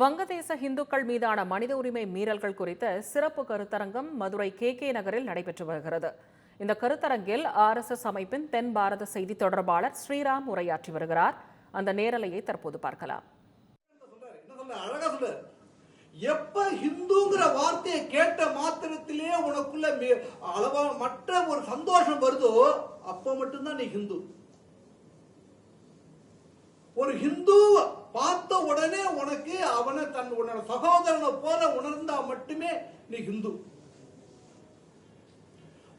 வங்கதேச இந்துக்கள் மீதான மனித உரிமை மீறல்கள் குறித்த சிறப்பு கருத்தரங்கம் மதுரை கே கே நகரில் நடைபெற்று வருகிறது. இந்த கருத்தரங்கில் ஆர்எஸ்எஸ் அமைப்பின் தென் பாரத செய்தி தொடர்பாளர் ஸ்ரீராம் உரையாற்றி வருகிறார். அந்த நேரலையை தற்போது பார்க்கலாம். எப்ப ஹிந்துங்கிற வார்த்தையை கேட்ட மாத்திரத்திலே உனக்குள்ள அளவா மற்ற ஒரு சந்தோஷம் வருதோ அப்ப மட்டும்தான் நீ ஹிந்து. ஒரு ஹிந்து பார்த்த உடனே உனக்கு அவனை தன் உன்னோட சகோதரனை போல உணர்ந்தா மட்டுமே நீ ஹிந்து.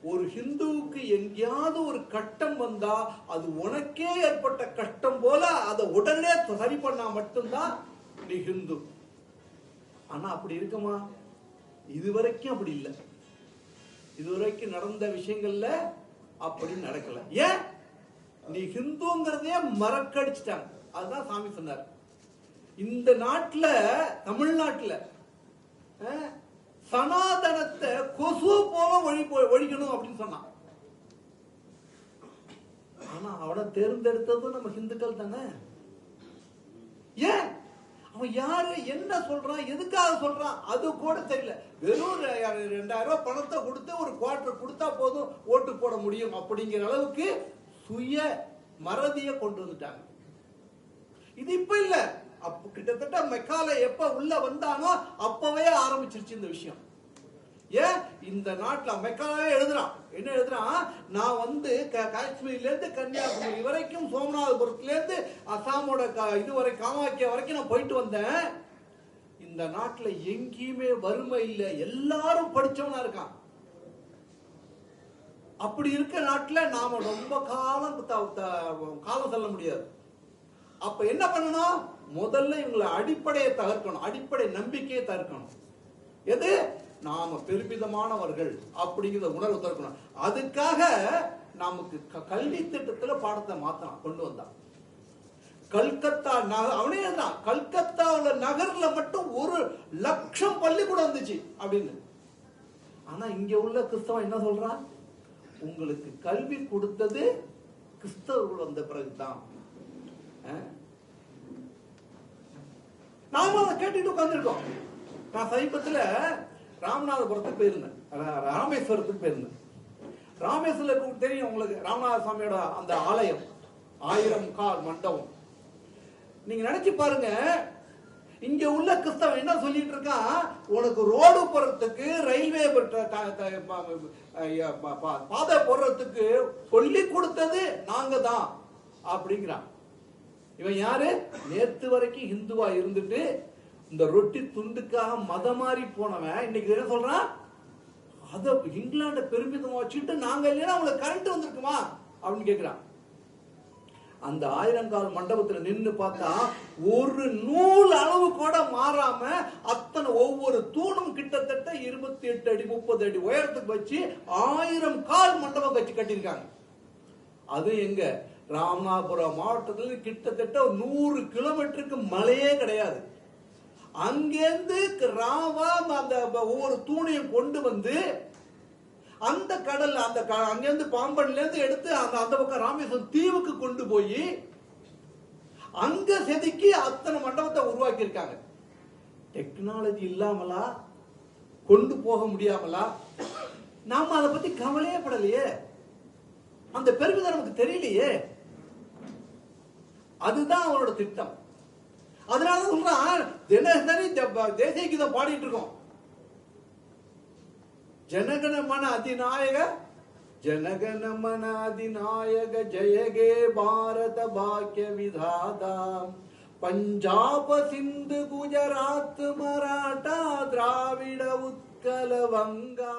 ஒரு ஹிந்துவுக்கு எங்கேயாவது ஒரு கட்டம் வந்தா அது உனக்கே ஏற்பட்ட கஷ்டம் போல அதை உடனே சரி பண்ணா மட்டும்தான் நீ ஹிந்து. ஆனா அப்படி இருக்குமா? இதுவரைக்கும் அப்படி இல்லை. இதுவரைக்கும் நடந்த விஷயங்கள்ல அப்படி நடக்கல. ஏன்? நீ ஹிந்துங்கிறதே மறக்கடிச்சிட்டாங்க. அதுதான் சாமி சொன்னார். இந்த நாட்டுல தமிழ்நாட்டுல சனாதனத்தை கொசு போல ஒழி ஒழிக்கணும் அப்படின்னு சொன்னான். ஆனா அவனை தேர்ந்தெடுத்ததும் நம்ம ஹிந்துக்கள் தானே? ஏன்? அவன் யாரு என்ன சொல்றான் எதுக்காக சொல்றான் அது கூட தெரியல. வெறும் ரெண்டாயிரம் ரூபாய் பணத்தை கொடுத்து ஒரு குவார்டர் கொடுத்தா போதும் ஓட்டு போட முடியும் அப்படிங்கிற அளவுக்கு சுய மறதியை கொண்டு வந்துட்டாங்க. இது இப்ப இல்ல. அப்ப கிட்டத்தட்ட மெக்கால எப்ப உள்ள வந்தானோ அப்பவே ஆரம்பிச்சிருச்சு இந்த விஷயம். ஏன்? இந்த நாட்டுல மெக்காவே எழுதுறான். என்ன எழுதுறான்? நான் வந்து க- காஷ்மீர்ல இருந்து கன்னியாகுமரி வரைக்கும் சோமநாதபுரத்துல இருந்து அசாமோட இது வரை காமாக்கியா வரைக்கும் நான் போயிட்டு வந்தேன். இந்த நாட்டுல எங்கேயுமே வறுமை இல்லை. எல்லாரும் படிச்சவனா இருக்கான். அப்படி இருக்க நாட்டில் நாம ரொம்ப காலம் த- காலம் செல்ல முடியாது. அப்ப என்ன பண்ணணும்? முதல்ல இவங்களை அடிப்படையை தகர்க்கணும். அடிப்படை நம்பிக்கையை தகர்க்கணும். எது? நாம பெருமிதமானவர்கள் அப்படிங்கிற உணர்வு தகர்க்கணும். அதுக்காக நமக்கு க- கல்வி திட்டத்துல பாடத்தை மாத்தலாம் கொண்டு வந்தான் கல்கத்தா நகர் அவனே தான் கல்கத்தாவில் நகர்ல மட்டும் ஒரு லட்சம் பள்ளிக்கூடம் வந்துச்சு அப்படின்னு. ஆனா இங்க உள்ள கிறிஸ்தவன் என்ன சொல்றான்? உங்களுக்கு கல்வி கொடுத்தது கிறிஸ்தவர்கள் வந்த பிறகுதான். நாம அதை கேட்டுட்டு உட்காந்துருக்கோம் நான் சமீபத்துல ராமநாதபுரத்துக்கு போயிருந்தேன். ராமேஸ்வரத்துக்கு போயிருந்தேன். ராமேஸ்வரத்துக்கு தெரியும் உங்களுக்கு ராமநாத சுவாமியோட அந்த ஆலயம் ஆயிரம் கால் மண்டபம். நீங்க நினைச்சு பாருங்க இங்க உள்ள கிறிஸ்தவன் என்ன சொல்லிட்டு இருக்கான் உனக்கு ரோடு போறதுக்கு ரயில்வே பாதை போடுறதுக்கு சொல்லி கொடுத்தது நாங்க தான் அப்படிங்கிறான். இவன் யாரு? நேத்து வரைக்கும் இந்துவா இருந்துட்டு இந்த ரொட்டி துண்டுக்காக மதம் மாறி போனவன். இன்னைக்கு என்ன சொல்றான்? அத இங்கிலாண்ட பெருமிதமா வச்சுட்டு நாங்க இல்லைன்னா அவங்களுக்கு கரண்ட் வந்திருக்குமா? அப்படின்னு கேக்குறான். அந்த ஆயிரங்கால் மண்டபத்துல நின்று பார்த்தா ஒரு நூல் அளவு கூட மாறாம அத்தனை ஒவ்வொரு தூணும் கிட்டத்தட்ட இருபத்தி எட்டு அடி முப்பது அடி உயரத்துக்கு வச்சு ஆயிரம் கால் மண்டபம் வச்சு கட்டியிருக்காங்க. அது எங்க? ராமநாதபுரம் மாவட்டத்தில் கிட்டத்தட்ட நூறு கிலோமீட்டருக்கு மலையே கிடையாது. அங்கேருந்து ராவா அந்த ஒவ்வொரு தூணையும் கொண்டு வந்து அந்த கடல் அந்த க- பாம்பன்ல இருந்து எடுத்து அந்த அந்த பக்கம் ராமேஸ்வரம் தீவுக்கு கொண்டு போய் அங்க செதுக்கி அத்தனை மண்டபத்தை உருவாக்கி இருக்காங்க டெக்னாலஜி இல்லாமலா கொண்டு போக முடியாமலா நாம அதை பத்தி கவலையே படலையே. அந்த பெருமிதம் நமக்கு தெரியலையே. அதுதான் அவனோட திட்டம். அதனால சொல்றான் தினசரி த- தேசிய கீதம் பாடிட்டு இருக்கோம். ஜனகணமன அதிநாயக ஜனகணமன அதிநாயக ஜயகே பாரத பாக்கிய விதாதா பஞ்சாப சிந்து குஜராத் மராட்டா திராவிட உத்கல வங்கா